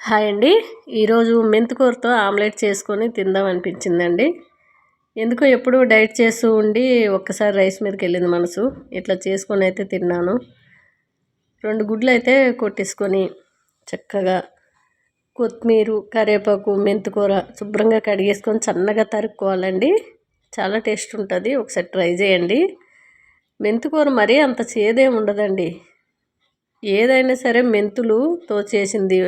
Hi అండి. ఈరోజు మెంతికూరతో omelette చేసుకొని తిందాం అనిపించిందండి. ఎందుకో ఎప్పుడు డైట్ చేస్తూ ఉండి ఒక్కసారి రైస్ మీదకి వెళ్ళింది మనసు. ఇట్లా చేసుకొని అయితే తిన్నాను. రెండు గుడ్లు అయితే కొట్టేసుకొని చక్కగా కొత్తిమీర కరివేపాకు మెంతికూర శుభ్రంగా కడిగేసుకొని సన్నగా తరుక్కోవాలండి. చాలా టేస్ట్ ఉంటుంది. ఒకసారి ట్రై చేయండి. మెంతికూర మరీ అంత చేదే ఉండదండి. ఏదైనా సరే మెంతులుతో చేసింది.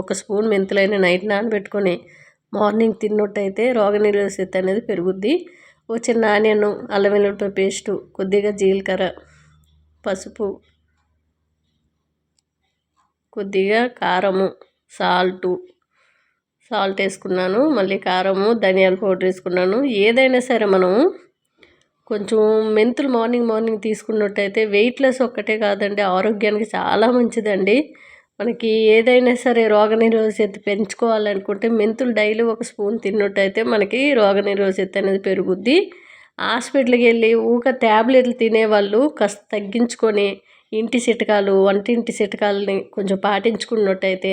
ఒక స్పూన్ మెంతులైన నైట్ నానబెట్టుకొని మార్నింగ్ తిన్నట్టయితే రోగనిరోధ శక్తి అనేది పెరుగుద్ది. ఓ చిన్న ఆనియన్ అల్లం వెల్లుల్లిపాయ పేస్టు కొద్దిగా జీలకర్ర పసుపు కొద్దిగా కారము సాల్టు సాల్ట్ వేసుకున్నాను. మళ్ళీ కారము ధనియాల పౌడర్ వేసుకున్నాను. ఏదైనా సరే మనము కొంచెం మెంతులు మార్నింగ్ మార్నింగ్ తీసుకున్నట్టయితే వెయిట్ లెస్ ఒక్కటే కాదండి ఆరోగ్యానికి చాలా మంచిదండి. మనకి ఏదైనా సరే రోగనిరోధశక్తి పెంచుకోవాలనుకుంటే మెంతులు డైలీ ఒక స్పూన్ తిన్నట్టయితే మనకి రోగనిరోధశక్తి అనేది పెరుగుద్ది. హాస్పిటల్కి వెళ్ళి ఊక ట్యాబ్లెట్లు తినేవాళ్ళు కాస్త తగ్గించుకొని ఇంటి చిటకాలు వంటింటి చిటకాలని కొంచెం పాటించుకున్నట్టయితే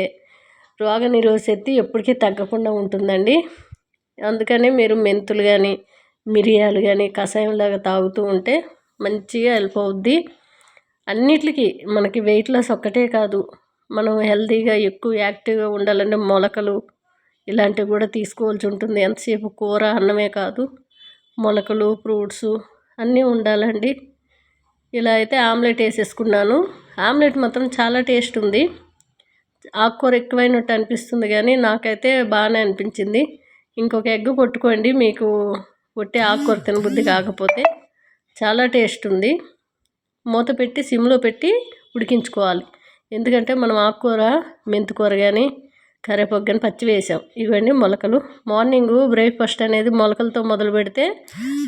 రోగనిరోధశక్తి ఎప్పటికీ తగ్గకుండా ఉంటుందండి. అందుకనే మీరు మెంతులు కానీ మిరియాలు కానీ కషాయంలాగా తాగుతూ ఉంటే మంచిగా హెల్ప్ అవుద్ది. అన్నిటికీ మనకి వెయిట్ లాస్ ఒక్కటే కాదు. మనం హెల్తీగా ఎక్కువ యాక్టివ్గా ఉండాలంటే మొలకలు ఇలాంటివి కూడా తీసుకోవాల్సి ఉంటుంది. ఎంతసేపు కూర అన్నమే కాదు మొలకలు ఫ్రూట్స్ అన్నీ ఉండాలండి. ఇలా అయితే ఆమ్లెట్ వేసేసుకున్నాను. ఆమ్లెట్ మాత్రం చాలా టేస్ట్ ఉంది. ఆకుకూర ఎక్కువైనట్టు అనిపిస్తుంది కానీ నాకైతే బాగానే అనిపించింది. ఇంకొక ఎగ్ కొట్టుకోండి మీకు కొట్టి ఆకుకూర తినబుద్ధి కాకపోతే చాలా టేస్ట్ ఉంది. మూత పెట్టి సిమ్లో పెట్టి ఉడికించుకోవాలి. ఎందుకంటే మనం ఆకుకూర మెంతికూర కానీ కరివేపాకు కానీ పచ్చి వేసాం. ఇవన్నీ మొలకలు. మార్నింగ్ బ్రేక్ఫాస్ట్ అనేది మొలకలతో మొదలు పెడితే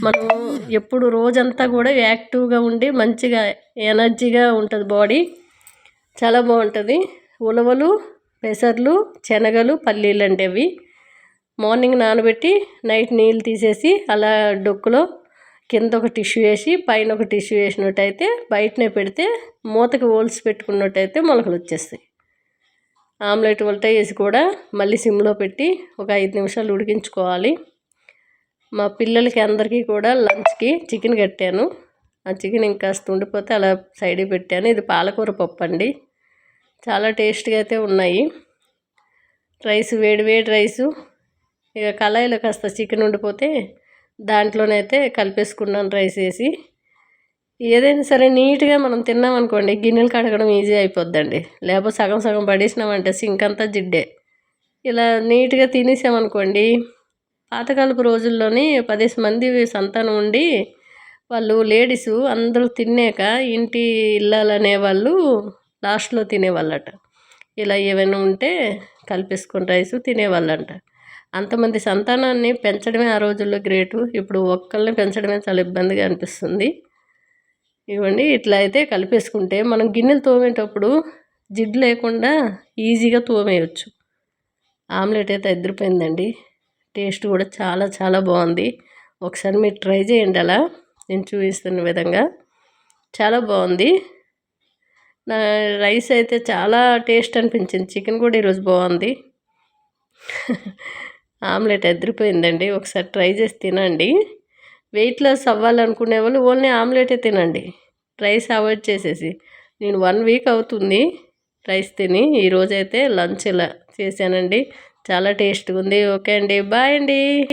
మనం ఎప్పుడు రోజంతా కూడా యాక్టివ్గా ఉండి మంచిగా ఎనర్జీగా ఉంటుంది బాడీ. చాలా బాగుంటుంది. ఉలవలు పెసర్లు శనగలు పల్లీలు అంటే అవి మార్నింగ్ నానబెట్టి నైట్ నీళ్ళు తీసేసి అలా డొక్కులో కింద ఒక టిష్యూ వేసి పైన ఒక టిష్యూ వేసినట్టయితే బయటనే పెడితే మూతకి హోల్స్ పెట్టుకున్నట్టయితే మొలకలు వచ్చేస్తాయి. ఆమ్లెట్ ఉల్టా వేసి కూడా మళ్ళీ సిమ్లో పెట్టి ఒక ఐదు నిమిషాలు ఉడికించుకోవాలి. మా పిల్లలకి అందరికీ కూడా లంచ్కి చికెన్ కట్టాను. ఆ చికెన్ ఇంకా ఉండిపోతే అలా సైడ్ పెట్టాను. ఇది పాలకూర పప్పు అండి. చాలా టేస్ట్గా అయితే ఉన్నాయి. రైస్ వేడి వేడి రైసు ఇక కళాయిలో కాస్త చికెన్ ఉండిపోతే దాంట్లోనైతే కలిపేసుకున్నాను రైస్ వేసి. ఏదైనా సరే నీట్గా మనం తిన్నాం అనుకోండి గిన్నెలు కడగడం ఈజీ అయిపోద్దండి. లేకపోతే సగం సగం పడేసినామంటే సింక్ అంతా జిడ్డే. ఇలా నీట్గా తినేసామనుకోండి పాతకాలపు రోజుల్లోని పదేసి మంది సంతానం ఉండి వాళ్ళు లేడీస్ అందరూ తిన్నాక ఇంటి ఇళ్ళాలనే వాళ్ళు లాస్ట్లో తినేవాళ్ళట. ఇలా ఏమైనా ఉంటే కలిపేసుకొని రైస్ తినేవాళ్ళంట. అంతమంది సంతానాన్ని పెంచడమే ఆ రోజుల్లో గ్రేటు. ఇప్పుడు ఒక్కళ్ళని పెంచడమే చాలా ఇబ్బందిగా అనిపిస్తుంది. ఇవ్వండి ఇట్లా అయితే కలిపేసుకుంటే మనం గిన్నెలు తోమేటప్పుడు జిడ్డు లేకుండా ఈజీగా తోమేయచ్చు. ఆమ్లెట్ అయితే ఎదిరిపోయిందండి. టేస్ట్ కూడా చాలా చాలా బాగుంది. ఒకసారి మీరు ట్రై చేయండి అలా. నేను చూపిస్తున్న విధంగా చాలా బాగుంది. నా రైస్ అయితే చాలా టేస్ట్ అనిపించింది. చికెన్ కూడా ఈరోజు బాగుంది. ఆమ్లెట్ ఎదిరిపోయిందండి. ఒకసారి ట్రై చేసి తినండి. వెయిట్ లాస్ అవ్వాలనుకునే వాళ్ళు ఓన్లీ ఆమ్లెటే తినండి. రైస్ అవాయిడ్ చేసేసి. నేను వన్ వీక్ అవుతుంది రైస్ తిని. ఈరోజైతే లంచ్ ఇలా చేశానండి. చాలా టేస్ట్గా ఉంది. ఓకే అండి. బాయ్ అండి.